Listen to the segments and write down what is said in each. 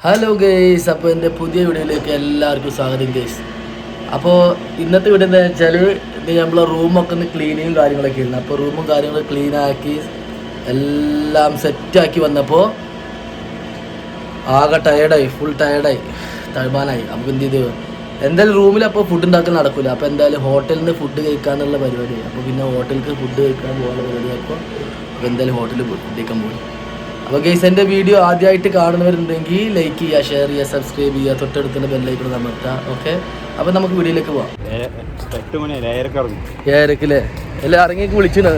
Hello guys അപ്പോൾ എന്റെ പുതിയ വീഡിയോയിലേക്ക് എല്ലാവർക്കും സ്വാഗതം ഗെയ്സ് അപ്പോൾ ഇന്നത്തെ വീഡിയോ എന്താ വെച്ചാൽ നമ്മളെ റൂമൊക്കെ ഒന്ന് ക്ലീനിങ്ങും കാര്യങ്ങളൊക്കെ ഇരുന്നു അപ്പോൾ റൂമും കാര്യങ്ങളും ക്ലീൻ ആക്കി എല്ലാം സെറ്റാക്കി വന്നപ്പോൾ ആകെ ടയേർഡായി ഫുൾ ടയേർഡായി തഴുമാനായി അപ്പോൾ എന്ത് ചെയ്തു? എന്തായാലും റൂമിൽ അപ്പോൾ ഫുഡ് ഉണ്ടാക്കാൻ നടക്കില്ല അപ്പോൾ എന്തായാലും ഹോട്ടലിൽ നിന്ന് ഫുഡ് കഴിക്കാന്നുള്ള പരിപാടി. അപ്പോൾ പിന്നെ ഹോട്ടലിലേക്ക് ഫുഡ് കഴിക്കാൻ പോകാനുള്ള പരിപാടി അപ്പോൾ എന്തായാലും ഹോട്ടലിൽ ഫുഡ് കഴിക്കാൻ പോകും അപ്പോൾ ഗൈസ് എന്റെ വീഡിയോ ആദ്യമായിട്ട് കാണുന്നവരുണ്ടെങ്കിൽ ലൈക്ക് ചെയ്യുക ഷെയർ ചെയ്യുക സബ്സ്ക്രൈബ് ചെയ്യുക തൊട്ടടുത്തുള്ള ബെല്ലൈക്കൺ അമർത്തുക ഓക്കെ അപ്പോൾ നമുക്ക് വീഡിയോയിലേക്ക് പോവാം. ഏ- എട്ട് മണി ഏഴരക്ക് ഇറങ്ങും ഏരക്കില്ലേ എല്ലാം ഇറങ്ങിയൊക്കെ വിളിച്ചിന്?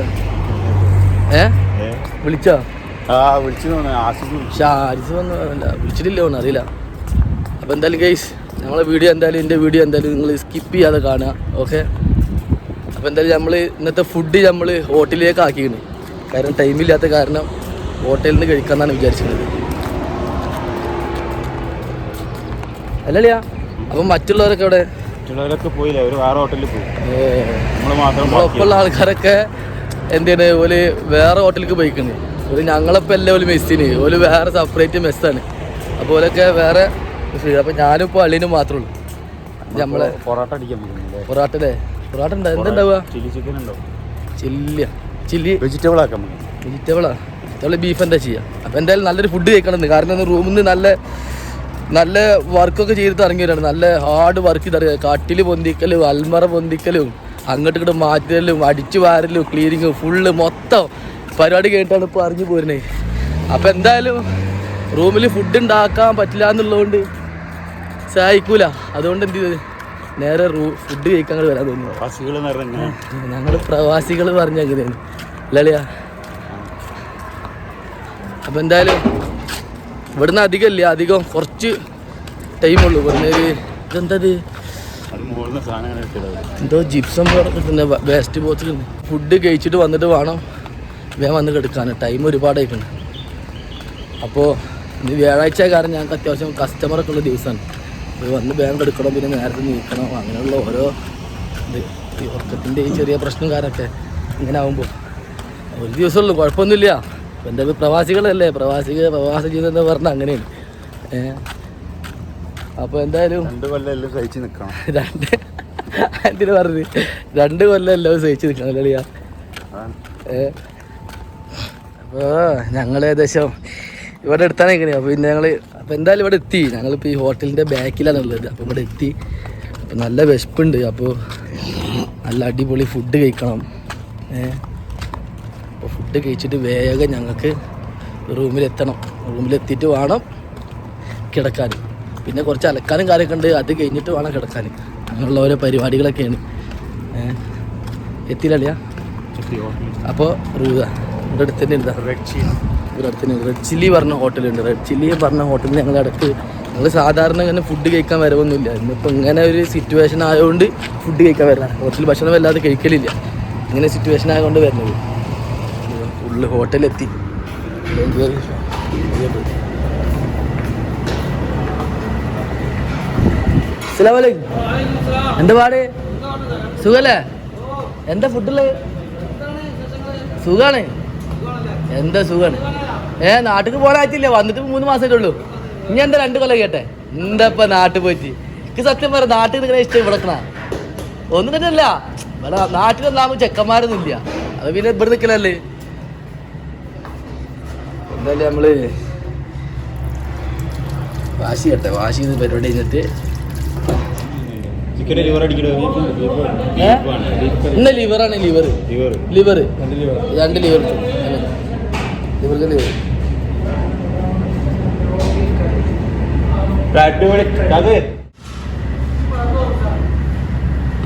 ഏ? വിളിച്ചോ? ആ വിളിച്ചു. വിളിച്ചിട്ടില്ല ഒന്നും അറിയില്ല. അപ്പോൾ എന്തായാലും ഗൈസ് നമ്മളെ വീഡിയോ എന്തായാലും എന്റെ വീഡിയോ എന്തായാലും നിങ്ങൾ സ്കിപ്പ് ചെയ്യാതെ കാണുക ഓക്കെ അപ്പോൾ എന്തായാലും നമ്മൾ ഇന്നത്തെ ഫുഡ് നമ്മൾ ഹോട്ടലിലേക്ക് ആക്കിയിരുന്നു കാരണം ടൈമില്ലാത്ത കാരണം ഹോട്ടലിൽ നിന്ന് കഴിക്കാമെന്നാണ് വിചാരിച്ചിരുന്നത്. അല്ലല്ലയാ അപ്പം മറ്റുള്ളവരൊക്കെ അവിടെ മറ്റുള്ളവരൊക്കെ പോയില്ലേ ഒരു വേറെ ഹോട്ടലിൽ പോയി. നമ്മളൊപ്പമുള്ള ആൾക്കാരൊക്കെ എന്താണ് ഓൽ വേറെ ഹോട്ടലിലേക്ക് പോയിക്കുന്നത് ഒരു ഞങ്ങളപ്പോൾ എല്ലാം ഒരു മെസ്സിന് ഒരു വേറെ സെപ്പറേറ്റ് മെസ്സാണ് അപ്പോൾ ഓലൊക്കെ വേറെ അപ്പം ഞാനിപ്പോൾ അള്ളിനും മാത്രമേ ഉള്ളൂ. നമ്മളെ പൊറോട്ട അടിക്കാൻ പൊറോട്ട അല്ലേ? പൊറോട്ട ഉണ്ടാ? എന്തുണ്ടാവുക? ചില്ലി ചിക്കൻ ഉണ്ടോ? ചില്ലി ചില്ലി വെജിറ്റബിൾ ആക്കാം വെജിറ്റബിളാ വെജിറ്റബിൾ ബീഫ് എന്താ ചെയ്യുക അപ്പോൾ എന്തായാലും നല്ലൊരു ഫുഡ് കഴിക്കണം കാരണം റൂമിൽ നിന്ന് നല്ല നല്ല വർക്കൊക്കെ ചെയ്തിട്ട് ഇറങ്ങി വരാണ് നല്ല ഹാർഡ് വർക്ക് ചെയ്ത് കട്ടിൽ പൊന്തിക്കലും അൽമറ പൊന്തിക്കലും അങ്ങോട്ട് ഇങ്ങോട്ട് മാറ്റലും അടിച്ചു വാരലും ക്ലീനിങ്ങും ഫുള്ള് മൊത്തം പരിപാടി കേട്ടാണ് ഇപ്പോൾ അറിഞ്ഞു പോരുന്നത് അപ്പോൾ എന്തായാലും റൂമിൽ ഫുഡ് ഉണ്ടാക്കാൻ പറ്റില്ല എന്നുള്ളതുകൊണ്ട് സഹായിക്കൂല. അതുകൊണ്ട് എന്ത് ചെയ്തു? നേരെ റൂ ഫുഡ് കഴിക്കാൻ വരാൻ തോന്നുന്നു. ഞങ്ങൾ പ്രവാസികൾ പറഞ്ഞ അങ്ങനെയാണ്. അല്ലല്ലയാ അപ്പം എന്തായാലും ഇവിടുന്ന് അധികം ഇല്ല അധികം കുറച്ച് ടൈം ഇവിടുന്ന് ഒരു ഇതെന്തത്? എന്തോ ജിപ്സം കിട്ടുന്ന വേസ്റ്റ് ബോക്സ് ഫുഡ് കഴിച്ചിട്ട് വന്നിട്ട് വേണം വേഗം വന്ന് കിടക്കാൻ ടൈം ഒരുപാടായിട്ടുണ്ട്. അപ്പോൾ ഇന്ന് വ്യാഴാഴ്ച കാരണം ഞങ്ങൾക്ക് അത്യാവശ്യം കസ്റ്റമറൊക്കെ ഉള്ള ദിവസമാണ്. അപ്പോൾ വന്ന് വേഗം എടുക്കണം പിന്നെ നേരത്തെ നീക്കണം. അങ്ങനെയുള്ള ഓരോ ഇത് ഈ ഉറക്കത്തിന്റെ ചെറിയ പ്രശ്നം കാരൊക്കെ ഇങ്ങനെ ആകുമ്പോൾ ഒരു ദിവസമുള്ളൂ കുഴപ്പമൊന്നുമില്ല. എന്തായാലും പ്രവാസികളല്ലേ? പ്രവാസിക പ്രവാസ ജീവിതം എന്ന് പറഞ്ഞാൽ അങ്ങനെയാണ്. അപ്പൊ അപ്പോൾ എന്തായാലും രണ്ട് കൊല്ലം എല്ലാം നിൽക്കണം രണ്ട് എന്തിനു രണ്ട് കൊല്ലം എല്ലാം സഹിച്ച് നിൽക്കണം അല്ലിയാ അപ്പോൾ ഞങ്ങൾ ഏകദേശം ഇവിടെ എടുത്താണ് എങ്ങനെയാണ് അപ്പോൾ പിന്നെ ഞങ്ങൾ അപ്പോൾ എന്തായാലും ഇവിടെ എത്തി. ഞങ്ങളിപ്പോൾ ഈ ഹോട്ടലിന്റെ ബാക്കിലാണ് ഉള്ളത്. അപ്പോൾ ഇവിടെ എത്തി. അപ്പോൾ നല്ല വിശപ്പുണ്ട്. അപ്പോൾ നല്ല അടിപൊളി ഫുഡ് കഴിക്കണം. ഏ? അപ്പോൾ ഫുഡ് കഴിച്ചിട്ട് വേഗം ഞങ്ങൾക്ക് റൂമിലെത്തണം. റൂമിലെത്തിയിട്ട് വേണം കിടക്കാൻ. പിന്നെ കുറച്ച് അലക്കാനും കാര്യമൊക്കെ ഉണ്ട്. അത് കഴിഞ്ഞിട്ട് വേണം കിടക്കാൻ. അങ്ങനെയുള്ള ഓരോ പരിപാടികളൊക്കെയാണ്. എത്തിയില്ല അപ്പോൾ ഇവിടെ അടുത്ത് തന്നെ ഉണ്ടാ ഇവിടെ അടുത്ത് തന്നെ. റെഡ് ചില്ലി പറഞ്ഞ ഹോട്ടലുണ്ട്. റെഡ് ചില്ലി പറഞ്ഞ ഹോട്ടലിൽ ഞങ്ങൾ ഇടയ്ക്ക് ഞങ്ങൾ സാധാരണ ഇങ്ങനെ ഫുഡ് കഴിക്കാൻ വരവൊന്നുമില്ല. ഇന്നിപ്പോൾ ഇങ്ങനെ ഒരു സിറ്റുവേഷൻ ആയതുകൊണ്ട് ഫുഡ് കഴിക്കാൻ വരണം ഹോട്ടലിൽ ഭക്ഷണം വല്ലാതെ കഴിക്കലില്ല. ഇങ്ങനെ സിറ്റുവേഷൻ ആയതുകൊണ്ട് വരുന്നത് ഫുള്ള് ഹോട്ടലെത്തി. എന്താ പാട്? സുഖല്ലേ? എന്താ ഫുഡിൽ സുഖാണ്. എന്താ സുഖാണ്? ഏ നാട്ടിൽ പോകാനായിട്ടില്ല വന്നിട്ട് മൂന്ന് മാസമേ ഉള്ളൂ. ഇനി എന്താ രണ്ട് കൊല്ലം കേട്ടെ എന്താ ഇപ്പൊ നാട്ടിൽ പോയിട്ട്? എനിക്ക് സത്യം പറ നാട്ടിൽ നിങ്ങളെ ഇഷ്ടം ഇവിടക്കണ ഒന്നും തന്നെ അല്ല ഇവിടെ നാട്ടിൽ വന്നാകുമ്പോൾ ചെക്കന്മാരൊന്നും ഇല്ല. അത് പിന്നെ ഇവിടെ നിൽക്കലല്ലേ എന്തായാലും നമ്മൾ വാശി കേട്ടെ വാശി ചെയ്ത് പരിപാടി കഴിഞ്ഞിട്ട്? ഇന്ന് ലിവറാണ് ലിവർ ലിവർ ലിവർ രണ്ട് ലിവർ രണ്ട് ലിവർ ലിവർക്ക് ലിവർ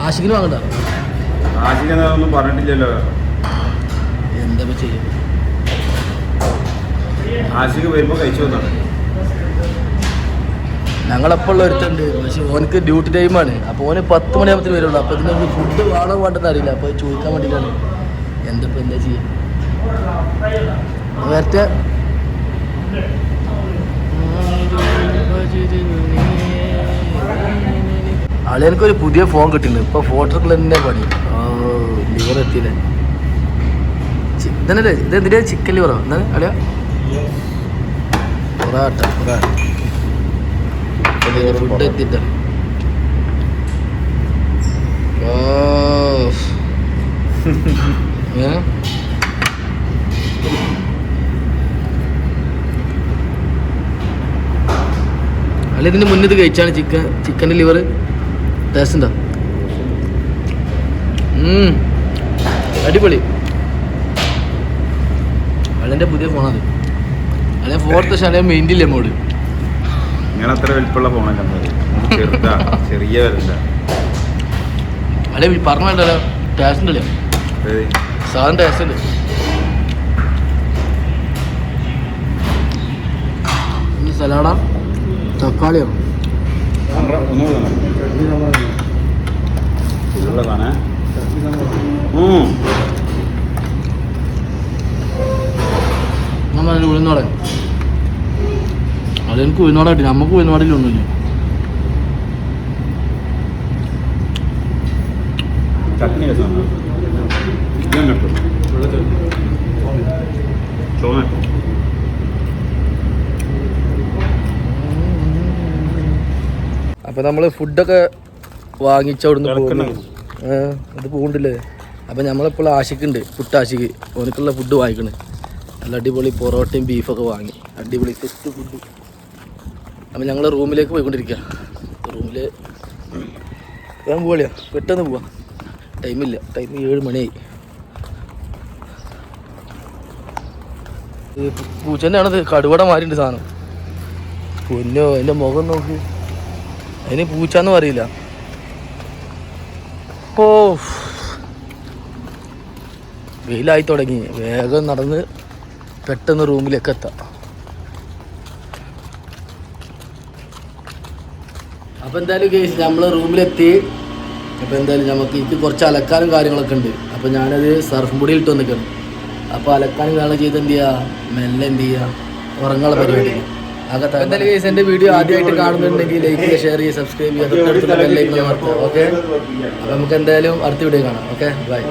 ആശിക്കിന് വാങ്ങണ്ട? ആശിക്കാൻ ഒന്നും പറഞ്ഞിട്ടില്ലല്ലോ. എന്താ ചെയ്യുന്നത് ചെയ്യും ആശിക്ക് വരുമ്പോൾ കഴിച്ചു വന്നാണ് ഞങ്ങളപ്പോൾ ഒരുത്തുണ്ട്. പക്ഷെ ഓനക്ക് ഡ്യൂട്ടി ടൈമാണ് അപ്പോൾ ഓന് പത്ത് മണിയാകുമ്പോൾ വരുള്ളൂ. അപ്പോൾ ഇതിന് ഫുഡ് വേണോ വേണ്ടെന്ന് അറിയില്ല. അപ്പോൾ ചോദിക്കാൻ വേണ്ടിയിട്ടാണ്. എന്താ ഇപ്പം എന്താ ചെയ്യുക നേരത്തെ ഒരു പുതിയ ഫോൺ കിട്ടിയിട്ടുണ്ട്. ഇപ്പോൾ ഫോട്ടോ തന്നെ പണി. ലിവർ എത്തിയില്ലേ? ഇതന്നെ ഇത്? എന്തിനാ ചിക്കൻ ലിവറോ എന്താ അളിയ? പൊറാട്ട പൊറാട്ട. ഫുഡ് എത്തിട്ട ഏ? അല്ല ഇതിന് മുന്നിത് കഴിച്ചാണ് ചിക്കൻ ചിക്കന്റെ ലിവർ ടേസ്റ്റ് ഉണ്ടോ അടിപൊളി. അളിന്റെ പുതിയ ഫോണത് അല്ലെ ഫോർത്ത് ഷാലെ മെയിന്റെ മോഡ് അത്ര വലിപ്പുള്ള ഫോണല്ല ചെറുതാ ചെറിയ വരണ്ട അല്ലെ പറഞ്ഞല്ലോ ടേസ്റ്റ് ഉണ്ടല്ലേ? സാധനം ടേസ്റ്റ് ഉണ്ട്. സലാഡ? തക്കാളിയോ? ഉള്ളതാണേ നമ്മൾ ഉഴുന്നോടെ അത് എനിക്ക് ഉഴുന്നോടെ കിട്ടി നമുക്ക് ഉഴുന്നോടിലൊന്നുമില്ല ഒന്നുമില്ല അപ്പൊ നമ്മൾ ഫുഡൊക്കെ വാങ്ങിച്ചവിടുന്ന്. പോകുന്നു. അത് പോകണ്ടില്ലേ അപ്പൊ നമ്മളിപ്പോൾ ആശിക്കുണ്ട് പുട്ടാശിക്ക്. ഓനക്കുള്ള ഫുഡ് വാങ്ങിക്കണ്. നല്ല അടിപൊളി പൊറോട്ടയും ബീഫൊക്കെ വാങ്ങി. അടിപൊളി സെറ്റ് ഫുഡ് അപ്പം ഞങ്ങൾ റൂമിലേക്ക് പോയിക്കൊണ്ടിരിക്കുക റൂമിൽ വേഗം പോവാളിയാ പെട്ടെന്ന് പോവാം. ടൈമില്ല ടൈം ഏഴ് മണിയായി. പൂച്ച ആണത് കടുവട മാറിണ്ട് സാധനം. പൊന്നോ എന്റെ മുഖം നോക്ക്. അതിന് പൂച്ചാന്ന് പറയില്ല. ഓ. വെയിലായി തുടങ്ങി. വേഗം നടന്ന് പെട്ടെന്ന് റൂമിലേക്ക് എത്താം. അപ്പോൾ എന്തായാലും കേസ് നമ്മൾ റൂമിലെത്തി. അപ്പോൾ എന്തായാലും നമുക്ക് എനിക്ക് കുറച്ച് അലക്കാനും കാര്യങ്ങളൊക്കെ ഉണ്ട്. അപ്പോൾ ഞാനത് സർഫ് പൊടി ഇട്ട് വന്നിക്കണം അപ്പോൾ അലക്കാനും കാര്യങ്ങൾ ചെയ്ത് എന്ത് ചെയ്യുക മെല്ലെ എന്ത് ചെയ്യുക ഉറങ്ങാനുള്ള പരിപാടി. അകത്ത് എന്തായാലും കേസ് എന്റെ വീഡിയോ ആദ്യമായിട്ട് കാണുന്നുണ്ടെങ്കിൽ ലൈക്ക് ചെയ്യുക ഷെയർ ചെയ്യുക സബ്സ്ക്രൈബ് ചെയ്യുക തൊട്ടടുത്തുള്ള ഓക്കെ അപ്പോൾ നമുക്ക് എന്തായാലും അടുത്ത വീഡിയോ കാണാം. Okay bye